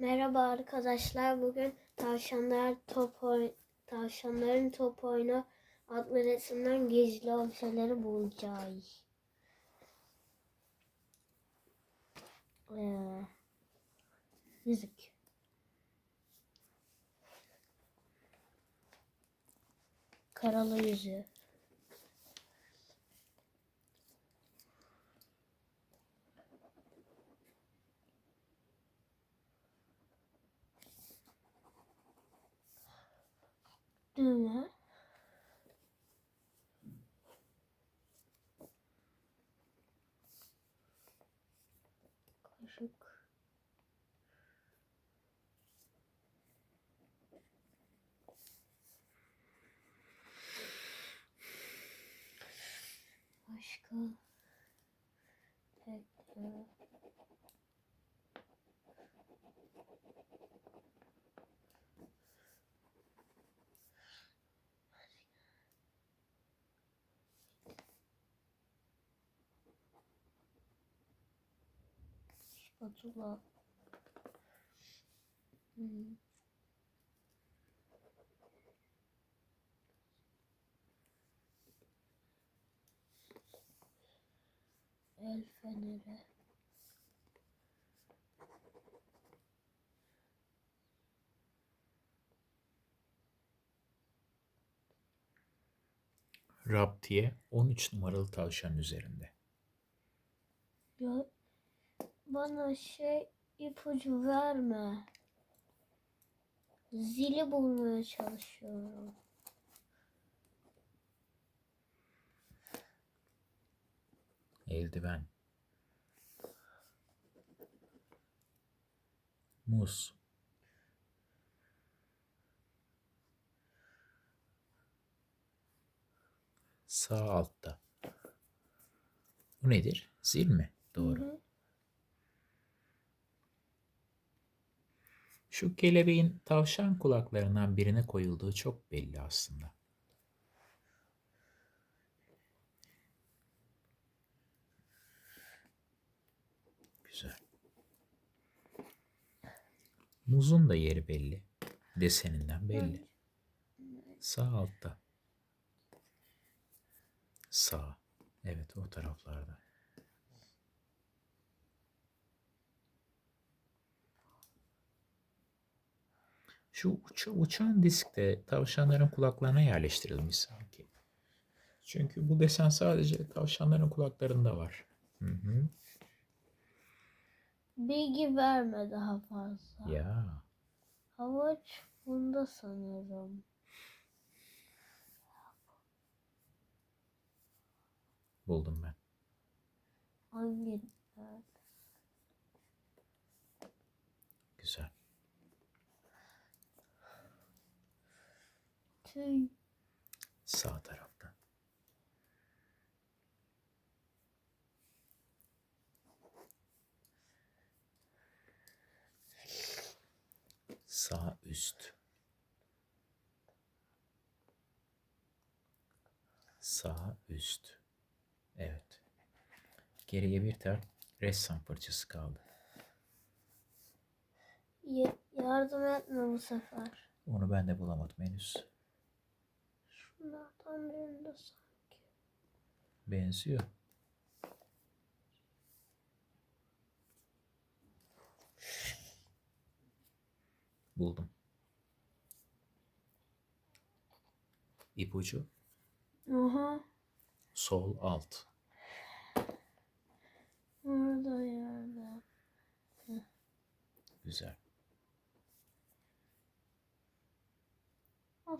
Merhaba arkadaşlar. Bugün tavşanlar top oy tavşanların top oyunu adlı resimden gizli objeleri bulacağız. Ee, yüzük. Karalı yüzüğü. Düğme. Kaşık. Başka. Tekrar. Spatula. Hmm. El feneri. Raptiye 13 numaralı tavşan üzerinde. Ya bana şey ipucu verme. Zili bulmaya çalışıyorum. Eldiven. Muz. Sağ altta. Bu nedir? Zil mi? Doğru. Hı hı. Şu kelebeğin tavşan kulaklarından birine koyulduğu çok belli aslında. Güzel. Muzun da yeri belli. Deseninden belli. Sağ altta. Sağ. Evet o taraflarda. Şu uça, uçan disk de tavşanların kulaklarına yerleştirilmiş sanki. Çünkü bu desen sadece tavşanların kulaklarında var. Hı hı. Bilgi verme daha fazla. Ya Havuç bunda sanırım. buldum ben. Hangi? Güzel. Tüy. Sağ tarafta. Sağ üst. Sağ üst. Evet. Geriye bir tane ressam fırçası kaldı. Ya- yardım etme bu sefer. Onu ben de bulamadım henüz. Şunlardan birinde sanki. Benziyor. Buldum. İpucu Aha. sol alt. Orada yerde. Güzel.